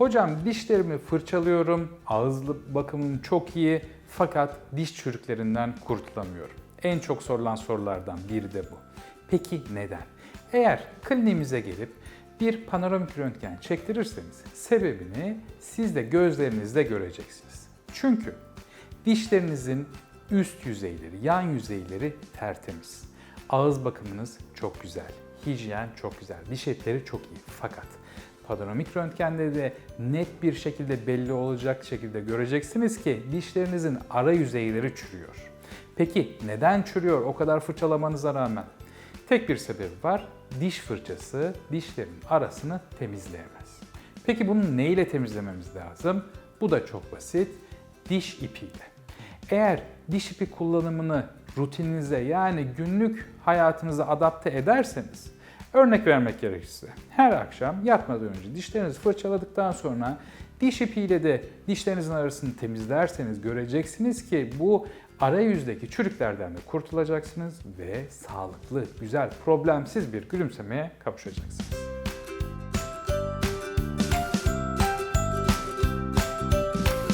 Hocam dişlerimi fırçalıyorum, ağız bakımım çok iyi fakat diş çürüklerinden kurtulamıyorum. En çok sorulan sorulardan biri de bu. Peki neden? Eğer kliniğimize gelip bir panoramik röntgen çektirirseniz sebebini siz de gözlerinizle göreceksiniz. Çünkü dişlerinizin üst yüzeyleri, yan yüzeyleri tertemiz. Ağız bakımınız çok güzel, hijyen çok güzel, diş etleri çok iyi. Fakat panoramik röntgende de net bir şekilde belli olacak şekilde göreceksiniz ki dişlerinizin ara yüzeyleri çürüyor. Peki neden çürüyor o kadar fırçalamanıza rağmen? Tek bir sebebi var. Diş fırçası dişlerin arasını temizleyemez. Peki bunu ne ile temizlememiz lazım? Bu da çok basit. Diş ipiyle. Eğer diş ipi kullanımını rutininize yani günlük hayatınıza adapte ederseniz, örnek vermek gerekirse her akşam yatmadan önce dişlerinizi fırçaladıktan sonra diş ipiyle de dişlerinizin arasını temizlerseniz göreceksiniz ki bu arayüzdeki çürüklerden de kurtulacaksınız ve sağlıklı, güzel, problemsiz bir gülümsemeye kavuşacaksınız.